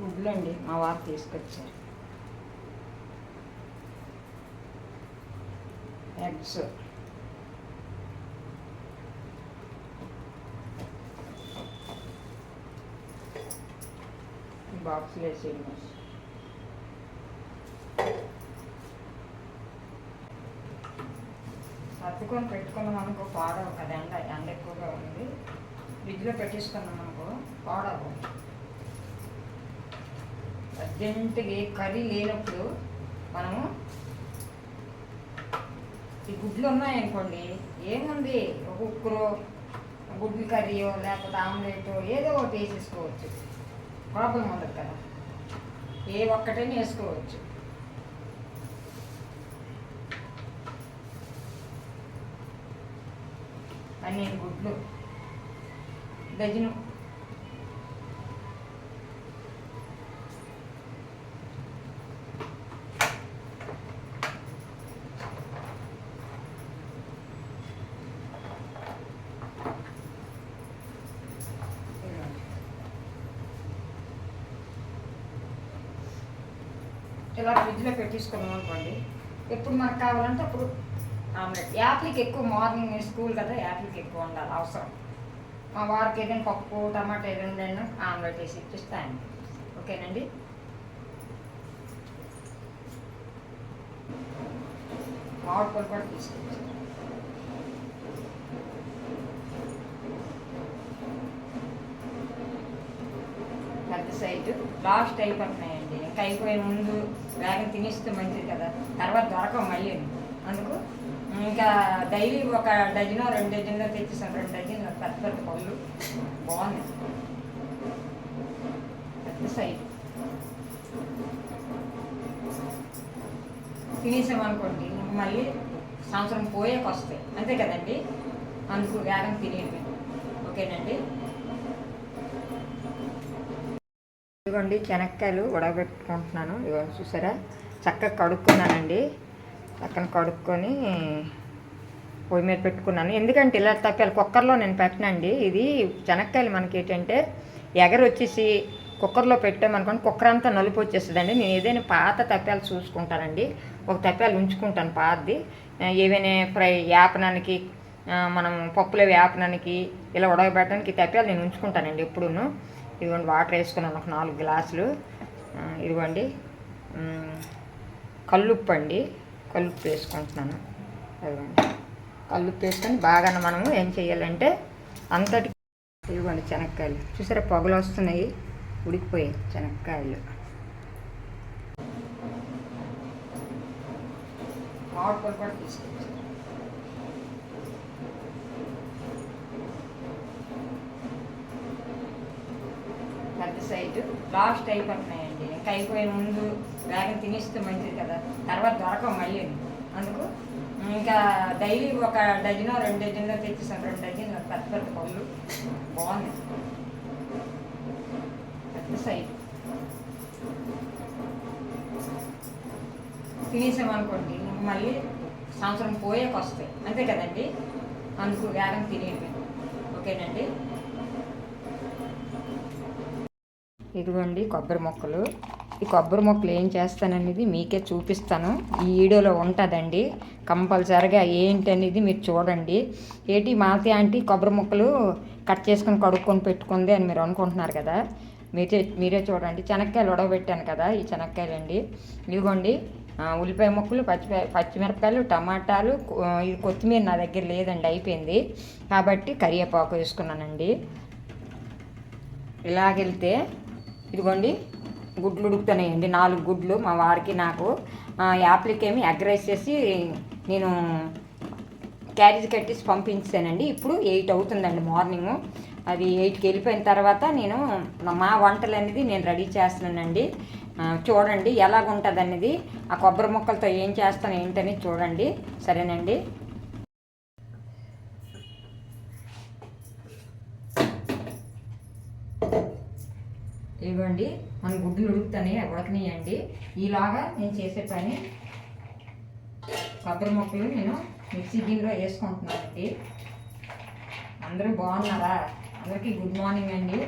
గుడ్లు అండి మా వారు తీసుకొచ్చారు. ఎగ్స్ బాక్స్లో వేసేయండి. సర్దుకొని పెట్టుకున్నాం అనుకో పాడవు కదా ఎండ ఎండ ఎక్కువగా ఉంది. ఫ్రిడ్జ్లో పెట్టేసుకున్నాం అనుకో పాడవు. అర్జెంటుగా కర్రీ లేనప్పుడు మనము ఈ గుడ్లు ఉన్నాయనుకోండి ఏముంది? ఒక ఉక్కురో గుడ్లు కర్రీయో లేకపోతే ఆమ్లెటో ఏదో ఒకటి వేసేసుకోవచ్చు. ప్రాబ్లం ఉండదు కదా. ఏ ఒక్కటైనా వేసుకోవచ్చు. పన్నెండు గుడ్లు డజను ఇలా ఫ్రిడ్జ్లో పెట్టేసుకున్నాం అనుకోండి. ఎప్పుడు మనకు కావాలంటే అప్పుడు ఆమ్లెట్. యాప్లకి ఎక్కువ మార్నింగ్ స్కూల్ కదా యాప్లకి ఎక్కువ ఉండాలి అవసరం. మా వారికి ఏదైనా పప్పు టమాటా ఏదైనా ఆమ్లెట్ వేసి ఇప్పిస్తాను. ఓకేనండి? మామిడి కూడా తీసుకొచ్చాను. పెద్ద సైజు లాస్ట్ అయిపోతున్నాయి ఇంకా అయిపోయే ముందు వేగం తినేస్తే మంచిది కదా. తర్వాత దొరకవు మళ్ళీ. అందుకు ఇంకా డైలీ ఒక డజనో రెండు డజన్లో తెచ్చేసాను. రెండు డజన్లు పెద్ద పెద్ద పళ్ళు. బాగున్నాయి. పెద్ద సైజు. తినేసామనుకోండి మళ్ళీ సంవత్సరం పోయాక వస్తాయి అంతే కదండి? అందుకు వేగం తినేయండి. ఓకేనండి? ఇదిగోండి శనక్కాయలు ఉడకబెట్టుకుంటున్నాను ఇదిగో చూసారా? చక్కగా కడుక్కున్నానండి. చక్కని కడుక్కొని పొయ్యి మీద పెట్టుకున్నాను. ఎందుకంటే ఇలా తప్పాలి కుక్కర్లో నేను పెట్టనండి. ఇది శనక్కాయలు మనకి ఏంటంటే ఎగరు వచ్చేసి కుక్కర్లో పెట్టామనుకోండి కుక్కర్ అంతా నలుపు వచ్చేస్తుందండి. నేను ఏదైనా పాత తప్పాలు చూసుకుంటానండి. ఒక తప్పాలు ఉంచుకుంటాను పాతది. ఏవైనా ఫ్రై యాపనానికి మనం పప్పులు వేపనానికి ఇలా ఉడకబెట్టడానికి తప్పాలు నేను ఉంచుకుంటానండి ఎప్పుడూను. ఇదిగోండి వాటర్ వేసుకున్నాను ఒక నాలుగు గ్లాసులు. ఇదిగోండి. కల్లుప్పు అండి. కల్లుప్పు వేసుకుంటున్నాను. ఇదిగోండి కల్లుప్పు వేసుకొని బాగా మనము ఏం చేయాలంటే అంతటి ఇదిగోండి శనక్కాయలు చూసారా పొగలు వస్తున్నాయి. ఉడికిపోయాయి శనక్కాయలు మామిడి కూడా తీసుకొచ్చాను. పెద్ద లాస్ట్ అయిపోతున్నాయండి. ఇంకా అయిపోయే ముందు వేగం తినేస్తే మంచిది కదా. తర్వాత దొరకవు మళ్ళీ. అందుకు ఇంకా డైలీ ఒక డజనో రెండు డజన్లో తెచ్చేసాను. రెండు డజన్లు పెద్ద పెద్ద పళ్ళు. బాగుంది. పెద్ద సైజు. తినేసామనుకోండి మళ్ళీ సంవత్సరం పోయాక వస్తాయి అంతే కదండి? అందుకు వేగం తినేయండి. ఓకేనండి? ఇదిగోండి కొబ్బరి మొక్కలు. ఈ కొబ్బరి మొక్కలు ఏం చేస్తాననేది మీకే చూపిస్తాను. ఈ వీడియోలో ఉంటుందండి. కంపల్సరిగా ఏంటి అనేది మీరు చూడండి. ఏంటి మాతి ఆంటీ కొబ్బరి మొక్కలు కట్ చేసుకొని కడుక్కొని పెట్టుకుంది అని మీరు అనుకుంటున్నారు కదా? మీరే మీరే చూడండి. చెనక్కాయలు ఉడకబెట్టాను కదా ఈ చెనక్కాయలు అండి ఇదిగోండి ఉల్లిపాయ ముక్కలు పచ్చి పచ్చిమిరపకాయలు టమాటాలు ఇది కొత్తిమీర నా దగ్గర లేదండి అయిపోయింది. కాబట్టి కరివేపాకు వేసుకున్నానండి. ఇలాగెళ్తే ఇదిగోండి గుడ్లు ఉడుకుతున్నాయండి. నాలుగు గుడ్లు మా వారికి నాకు. ఆ, యాప్లకి ఏమి చేసి నేను క్యారేజ్ కట్టేసి పంపించానండి. ఇప్పుడు ఎయిట్ అవుతుందండి మార్నింగ్. అది ఎయిట్కి వెళ్ళిపోయిన తర్వాత నేను మా వంటలు అనేది నేను రెడీ చేస్తున్నానండి. చూడండి ఎలాగుంటుంది అనేది ఆ కొబ్బరి ముక్కలతో ఏం చేస్తాను ఏంటని చూడండి. సరేనండి? ఇవ్వండి. మన గుడ్లు ఉడుకుతాయి ఉడకనియండి ఈలాగా నేను చేసే పని కొబ్బరి ముక్కలు నేను మిక్సీ గిన్నెలో వేసుకుంటున్నానండి. అందరూ బాగున్నారా? అందరికీ గుడ్ మార్నింగ్ అండి.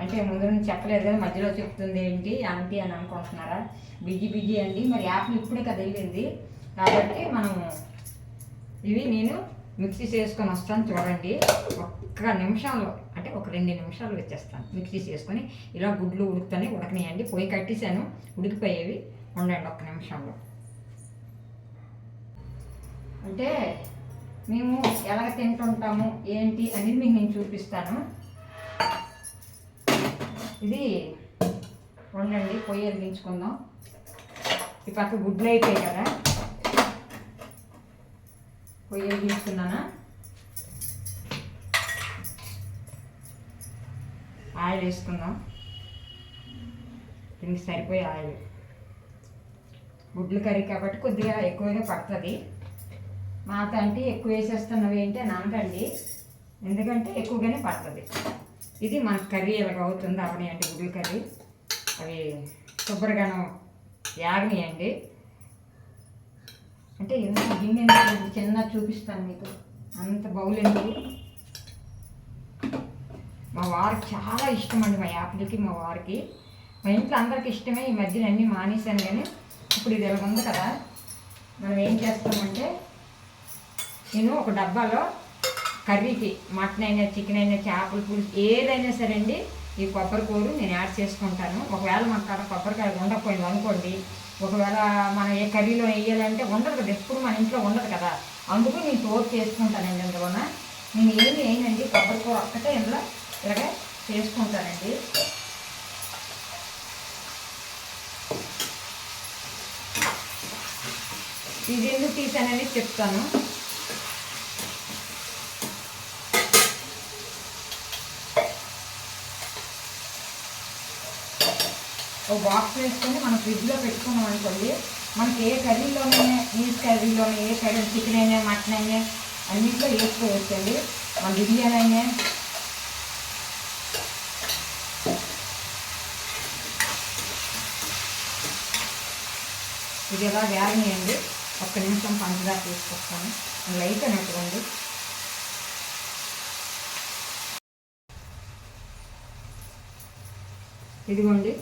అంటే ముందు నుంచి చెప్పలేదు కదా మధ్యలో చెప్తుంది ఏంటి ఆంటీ అని అనుకుంటున్నారా? బిజీ బిజీ అండి. మరి యాప్లు ఇప్పుడే కదా వెళ్ళింది. కాబట్టి మనం ఇవి నేను మిక్సీ చేసుకొని వస్తాను చూడండి. ఒక్క నిమిషంలో అంటే ఒక రెండు నిమిషాలు వచ్చేస్తాను. మిక్సీ చేసుకొని ఇలా గుడ్లు ఉడుకుతానే ఉడకనియండి. పొయ్యి కట్టేశాను. ఉడికిపోయేవి ఉండండి ఒక్క నిమిషంలో. అంటే మేము ఎలా తింటుంటాము ఏంటి అనేది మీకు నేను చూపిస్తాను. ఇది ఉండండి పొయ్యి వెలిగించుకుందాం. ఈ పక్క గుడ్లు అయిపోయాయి కదా. పొయ్యి వెలిగించుకున్నానా? ఆయిల్ వేసుకుందాం. దీనికి సరిపోయే ఆయిల్. గుడ్లు కర్రీ కాబట్టి కొద్దిగా ఎక్కువగా పడుతుంది. మాత అంటే ఎక్కువ వేసేస్తున్నవి ఏంటి అని అనకండి. ఎందుకంటే ఎక్కువగానే పడుతుంది. ఇది మన కర్రీ ఎలాగ అవుతుంది అవని అంటే గుడ్లు కర్రీ. అవి శుభ్రగాను యాగనియండి. అంటే ఎంత గిన్నె చిన్న చూపిస్తాను మీకు. అంత బౌల్ ఎందుకు? మా వారికి చాలా ఇష్టం అండి మా యాపిల్కి మా వారికి. మా ఇంట్లో అందరికి ఇష్టమే ఈ మధ్యన అన్నీ మానేశాను కానీ ఇప్పుడు ఇది ఉంది కదా. మనం ఏం చేస్తామంటే నేను ఒక డబ్బాలో కర్రీకి మటన్ అయినా చికెన్ అయినా చేపల పులుసు ఏదైనా సరే అండి ఈ కొబ్బరి కూర నేను యాడ్ చేసుకుంటాను. ఒకవేళ మన కాడ కొబ్బరికాయ ఉండకపోయింది అనుకోండి ఒకవేళ మనం ఏ కర్రీలో వేయాలంటే ఉండదు కదా ఎప్పుడు మన ఇంట్లో ఉండదు కదా. అందుకు నేను తోడు చేసుకుంటానండి అందువలన నేను ఏమి వేయనండి కొబ్బరి కూర ఒక్కటే ఇందులో. ఇలాగే చేసుకుంటానండి. ఇది ఎందుకు తీసానని చెప్తాను. ఓ బాక్స్ వేసుకొని మనం ఫ్రిడ్జ్లో పెట్టుకున్నాం అనుకోండి మనకి ఏ కర్రీలోనే నీస్ కర్రీలోనే ఏ కర్రీ చికెన్ అయినా మటన్ అయినా అన్నింటిలో వేసుకోవచ్చండి. మన బిర్యానీ అయినా ఇది ఎలా వేగనియండి ఒక్క నిమిషం పంచదార తీసుకొస్తాను. లైట్ అనేటువంటి ఇదిగోండి.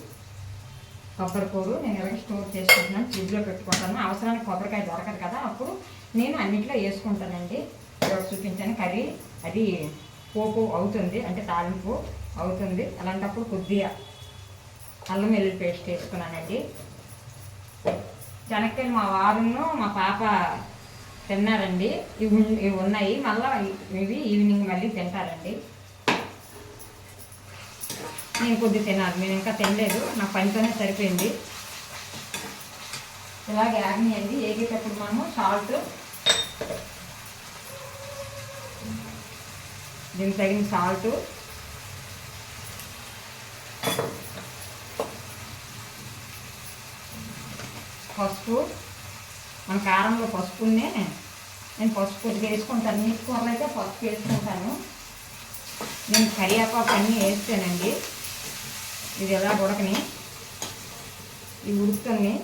కొబ్బరిపూరు నేను ఎలాగ స్టోర్ చేసుకుంటున్నాను ఫ్రిడ్జ్లో పెట్టుకుంటాను. అవసరానికి కొబ్బరికాయ దొరకదు కదా. అప్పుడు నేను అన్నింటిలో వేసుకుంటానండి. ఇక్కడ చూపించాను కర్రీ. అది పోపు అవుతుంది. అంటే తాలింపు అవుతుంది. అలాంటప్పుడు కొద్దిగా అల్లం వెల్లుల్లి పేస్ట్ వేసుకున్నానండి. శనక్కాయలు మా వారును మా పాప తిన్నారండి. ఇవి ఇవి ఉన్నాయి. మళ్ళీ ఇవి ఈవినింగ్ మళ్ళీ తింటారండి. నేను కొద్ది తినాలి. నేను ఇంకా తినలేదు. నా పనితోనే సరిపోయింది. ఇలాగే ఆగినాయండి ఏగేటప్పుడు మనము సాల్ట్ దీనికి తగిన సాల్ట్ పసుపు. మన కారంలో పసుపునే నేను పసుపు కొద్దిగా వేసుకుంటాను. నీటి కూరలు అయితే పసుపు వేసుకుంటాను. నేను కరివేపాకు అన్నీ వేస్తానండి. ఇది ఎలా ఉడకని? ఇవి ఉడుకుతుంది.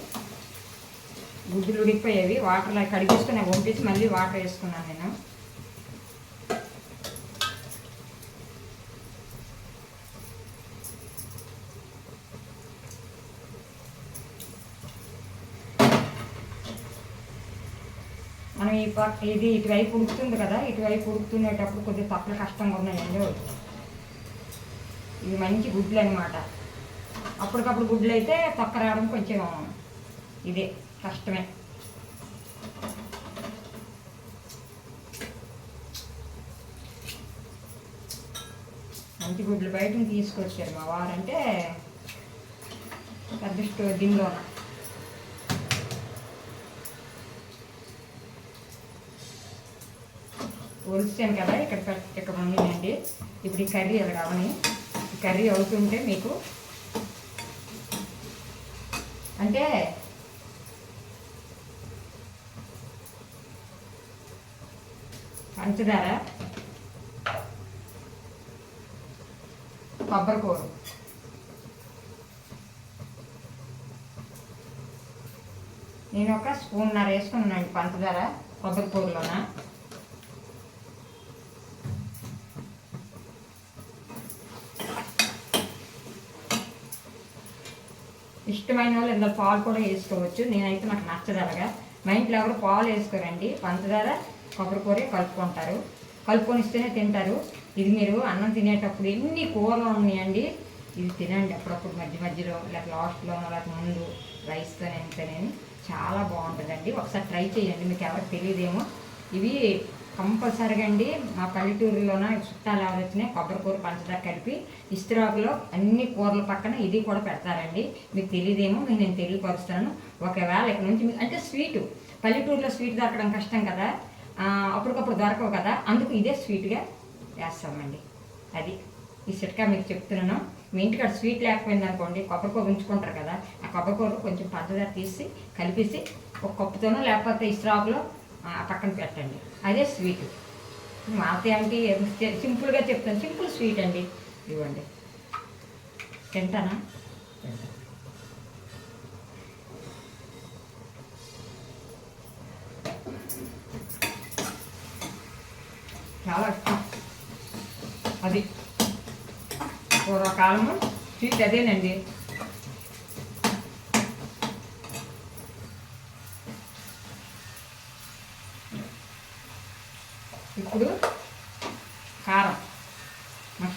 గుడ్డులు ఉడికిపోయేవి. వాటర్లో కడిగేసుకుని అవి పంపించి మళ్ళీ వాటర్ వేసుకున్నాను నేను. ఈ పక్క ఇది ఇటువైపు ఉడుకుతుంది కదా ఇటువైపు ఉడుకుతునేటప్పుడు కొద్దిగా తక్కువ కష్టంగా ఉన్నాయండి ఇవి మంచి గుడ్లు అనమాట అప్పటికప్పుడు గుడ్లు అయితే తొక్క రావడం కొంచెం ఇదే కష్టమే. మంచి గుడ్లు బయట నుంచి తీసుకొచ్చారు మా వారంటే పెద్ద స్టోర్ దీనిలోనా? ఒలిచాను కదా ఇక్కడ ఇక్కడ ఉన్నాయండి ఇప్పుడు ఈ కర్రీ అది అవని ఈ కర్రీ అవుతుంటే మీకు అంటే పంచదార కొబ్బరి కూర. నేను ఒక స్పూన్నర వేసుకున్నాను పంచదార కొబ్బరి కూరలోన. ఇష్టమైన వాళ్ళు ఇందులో పాలు కూడా వేసుకోవచ్చు. నేనైతే నాకు నచ్చదు అలాగా. మా ఇంట్లో ఎవరు పాలు వేసుకోరండి. పంచదార కొబ్బరికూర కలుపుకుంటారు. కలుపుకొని ఇస్తేనే తింటారు. ఇది మీరు అన్నం తినేటప్పుడు ఎన్ని కూరలు ఉన్నాయండి. ఇది తినండి అప్పుడప్పుడు మధ్య మధ్యలో లేక లాస్ట్లో లేక ముందు రైస్తో తినేది చాలా బాగుంటుందండి. ఒకసారి ట్రై చేయండి. మీకు ఎవరికి తెలియదేమో ఇవి కంపల్సరిగా అండి. మా పల్లెటూరులోన చుట్టాలు ఎవరొచ్చినాయి కొబ్బరి కొబ్బరికూర పంచదార కలిపి ఇస్త్రాకులో అన్ని కూరల పక్కన ఇది కూడా పెడతారండి. మీకు తెలియదేమో మీకు నేను తెలియపరుస్తాను. ఒకవేళ ఇక్కడ నుంచి అంటే స్వీటు పల్లెటూరులో స్వీట్ దొరకడం కష్టం కదా. అప్పటికప్పుడు దొరకవు కదా. అందుకు ఇదే స్వీట్గా వేస్తామండి. అది ఈ చిట్కా మీకు చెప్తున్నాను. మీ ఇంటికాడ స్వీట్ లేకపోయింది అనుకోండి కొబ్బరికూర ఉంచుకుంటారు కదా. ఆ కొబ్బరికూర కొంచెం పంచదార తీసి కలిపేసి ఒక కప్పుతోనో లేకపోతే ఇస్త్రాకులో పక్కన పెట్టండి. అదే స్వీట్ మాత ఏంటి సింపుల్గా చెప్తాను. సింపుల్ స్వీట్ అండి. ఇవ్వండి. తింటానా? చాలా ఇష్టం. అది. పూర్వకాలము. స్వీట్ అదేనండి ఇప్పుడు కారం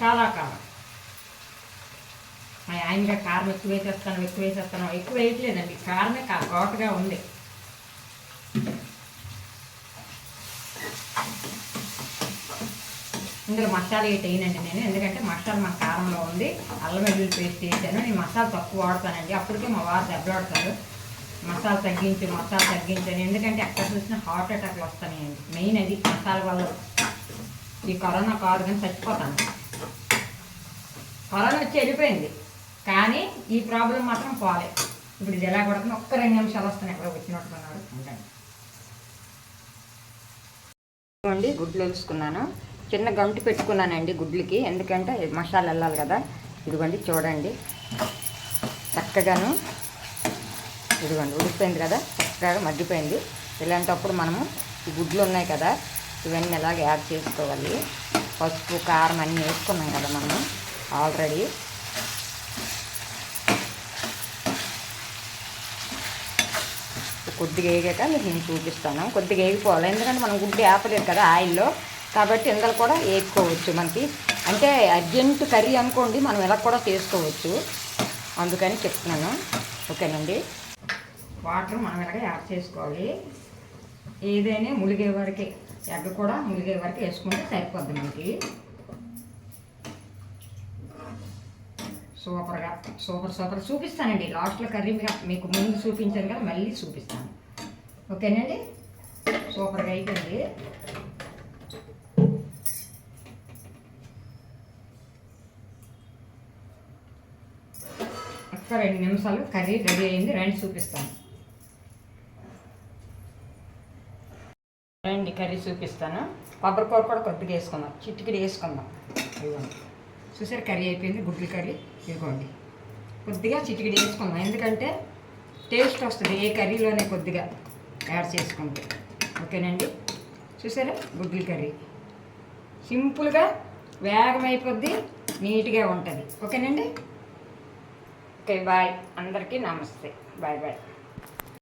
చాలా కారం మా ఆయనగా కారం ఎక్కువ వేసేస్తాను ఎక్కువ వేసేస్తాను ఎక్కువ వేయట్లేదండి. కారమే కా ఘాటుగా ఉంది. ఇందులో మసాలా ఏంటి వేయనండి నేను ఎందుకంటే మసాలా మా కారంలో ఉంది. అల్లం వెల్లుల్లి పేస్ట్ వేసాను. నేను మసాలా తక్కువ వాడతానండి. అప్పటికే మా వారు దెబ్బలాడతారు. మసాలా తగ్గించు మసాలా తగ్గించని ఎందుకంటే ఎక్కడ చూసినా హార్ట్ అటాక్లు వస్తాయండి మెయిన్ అది మసాలా వల్ల. ఈ కరోనా కాదు కానీ చచ్చిపోతాను. కరోనా వచ్చి వెళ్ళిపోయింది. కానీ ఈ ప్రాబ్లం మాత్రం పోలే. ఇప్పుడు ఇది ఎలా కొడుతుంది ఒక్క రెండు నిమిషాలు వస్తాను ఎక్కడ వచ్చినట్టుకున్నాడు ఉంటాను. ఇదిగోండి గుడ్లు వేసుకున్నాను. చిన్న గంటు పెట్టుకున్నానండి గుడ్లకి. ఎందుకంటే మసాలా వెళ్ళాలి కదా. ఇదిగోండి చూడండి. చక్కగాను ఇదిగోండి ఉడికిపోయింది కదా. చక్కగా మగ్గిపోయింది. ఇలాంటప్పుడు మనము ఈ గుడ్లు ఉన్నాయి కదా ఇవన్నీ ఎలాగ యాడ్ చేసుకోవాలి? పసుపు కారం అన్నీ వేసుకున్నాం కదా మనము. ఆల్రెడీ. కొద్దిగా వేగాక మీకు నేను చూపిస్తాను. కొద్దిగా వేగిపోవాలి. ఎందుకంటే మనం గుడ్డు ఆపలేదు కదా ఆయిల్లో. కాబట్టి ఇందులో కూడా వేసుకోవచ్చు మనకి. అంటే అర్జెంట్ కర్రీ అనుకోండి మనం ఇలా కూడా చేసుకోవచ్చు. అందుకని చెప్తున్నాను. ఓకేనండి? వాటర్ మనం ఇలాగ యాడ్ చేసుకోవాలి. ఏదైనా ములిగే వరకే ఎగ్ కూడా ములిగే వరకు వేసుకుంటే సరిపోద్ది మనకి. సూపర్గా సూపర్ సూపర్. చూపిస్తానండి. లాస్ట్లో కర్రీ మీకు- ముందు చూపించాను కదా మళ్ళీ చూపిస్తాను. ఓకేనండి? సూపర్గా అయిపోయింది. ఒక్క రెండు నిమిషాలు కర్రీ రెడీ అయింది రండి చూపిస్తాను. రండి కర్రీ చూపిస్తాను. కొబ్బరికూర కూడా కొద్దిగా వేసుకుందాం. చిటికిడి వేసుకుందాం. ఇవ్వండి చూసారు కర్రీ అయిపోయింది గుడ్లు కర్రీ. ఇదిగోండి. కొద్దిగా చిటికిడి వేసుకుందాం. ఎందుకంటే టేస్ట్ వస్తుంది ఏ కర్రీలోనే కొద్దిగా యాడ్ చేసుకుంటే. ఓకేనండి? చూసారా? గుడ్లు కర్రీ. సింపుల్గా వేగం అయిపోద్ది నీట్గా ఉంటుంది. ఓకేనండి? Okay bye. అందరికీ నమస్తే. Bye bye.